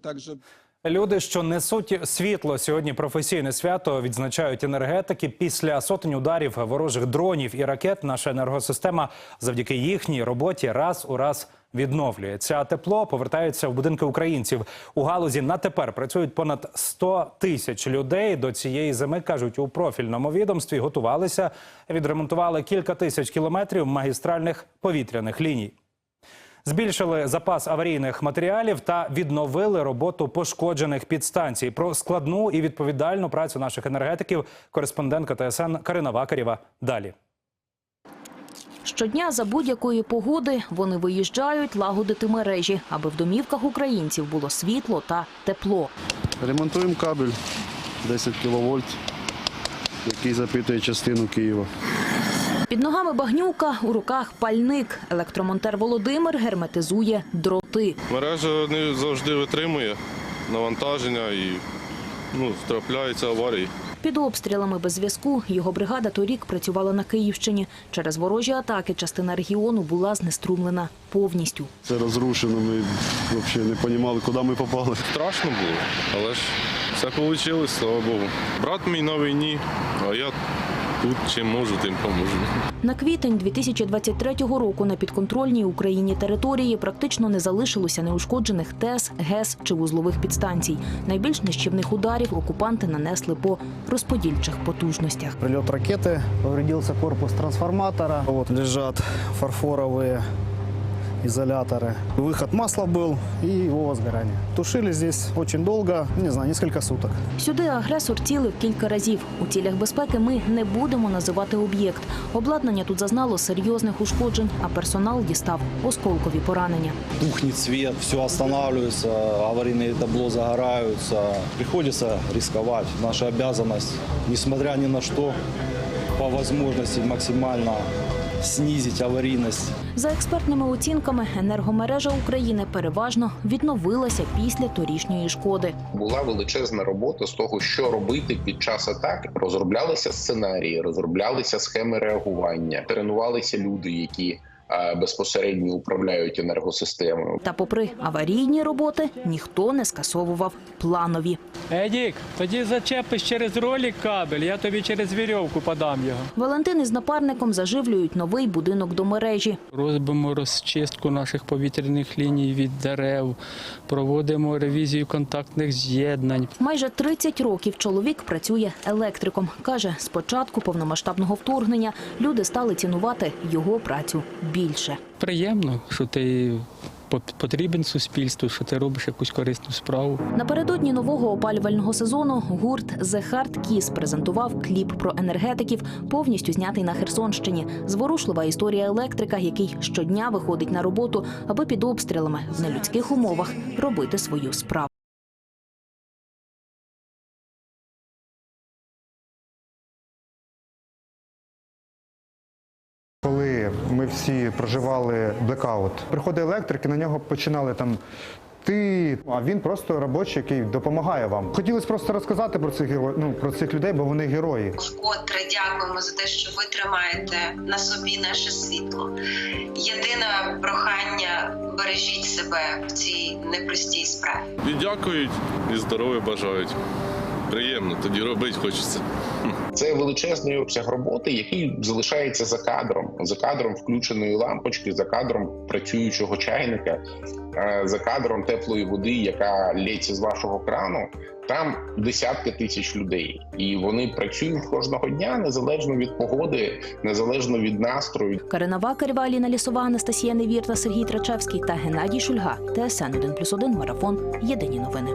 Также Люди, що несуть світло сьогодні професійне свято, відзначають енергетики. Після сотень ударів ворожих дронів і ракет наша енергосистема завдяки їхній роботі раз у раз відновлюється. Тепло повертається в будинки українців. У галузі на тепер працюють понад 100 тисяч людей. До цієї зими кажуть у профільному відомстві. Готувалися, відремонтували кілька тисяч кілометрів магістральних повітряних ліній. Збільшили запас аварійних матеріалів та відновили роботу пошкоджених підстанцій. Про складну і відповідальну працю наших енергетиків кореспондентка ТСН Карина Вакарєва. Далі. Щодня за будь-якої погоди вони виїжджають лагодити мережі, аби в домівках українців було світло та тепло. Ремонтуємо кабель 10 кВт, який запитує частину Києва. Під ногами багнюка, у руках пальник. Електромонтер Володимир герметизує дроти. Мережа не завжди витримує навантаження і ну, трапляються аварії. Під обстрілами без зв'язку його бригада торік працювала на Київщині. Через ворожі атаки частина регіону була знеструмлена повністю. Це розрушено, ми взагалі не розуміли, куди ми попали. Страшно було, але ж все вийшло, слава Богу. Брат мій на війні, а я тут чим можу, тим поможу. На квітень 2023 року на підконтрольній Україні території практично не залишилося неушкоджених ТЕС, ГЕС чи вузлових підстанцій. Найбільш нищівних ударів окупанти нанесли по розподільчих потужностях. Прильот ракети повредився корпус трансформатора. От лежат фарфоровые изоляторы. Выход масла был и его возгорание. Тушили здесь очень долго, не знаю, несколько суток. Сюди агресор цілив кілька разів. У цілях безпеки ми не будемо називати об'єкт. Обладнання тут зазнало серйозних ушкоджень, а персонал дістав осколкові поранення. тухнет свет, все останавливается, аварийные табло загораются. Приходится рисковать. Наша обязанность, несмотря ни на что, по возможности максимально снизить аварійність. За експертними оцінками, енергомережа України переважно відновилася після торішньої шкоди. була величезна робота з того, що робити під час атаки. Розроблялися сценарії, розроблялися схеми реагування, тренувалися люди, які безпосередньо управляють енергосистемою. Та, попри аварійні роботи, ніхто не скасовував планові. Едік, тоді зачепиш через ролик кабель, я тобі через вірьовку подам його. Валентин із напарником заживлюють новий будинок до мережі. Робимо розчистку наших повітряних ліній від дерев, проводимо ревізію контактних з'єднань. Майже 30 років чоловік працює електриком. Каже, з початку повномасштабного вторгнення люди стали цінувати його працю більше. Приємно, що ти пот- потрібен суспільству, що ти робиш якусь корисну справу. Напередодні нового опалювального сезону гурт The Hard Kiss презентував кліп про енергетиків, повністю знятий на Херсонщині. Зворушлива історія електрика, який щодня виходить на роботу, аби під обстрілами в нелюдських умовах робити свою справу. Коли ми всі проживали блекаут, приходить електрик і на нього починали там. Ти, а він просто робочий, який допомагає вам. Хотілося просто розказати про цих геро... ну, про цих людей, бо вони герої. Вкотре дякуємо за те, що ви тримаєте на собі наше світло. Єдине прохання бережіть себе в цій непростій справі. І дякують, і здоров'я бажають. Приємно, тоді робити хочеться. Це величезний обсяг роботи, який залишається за кадром, за кадром включеної лампочки, за кадром працюючого чайника, е, за кадром теплої води, яка лється з вашого крану. Там десятки тисяч людей, і вони працюють кожного дня незалежно від погоди, незалежно від настрою. Карина Вакарєва, Аліна Лісова, Анастасія Невірта, Сергій Трачевський та Геннадій Шульга. ТСН 1+,1 Марафон. Єдині новини.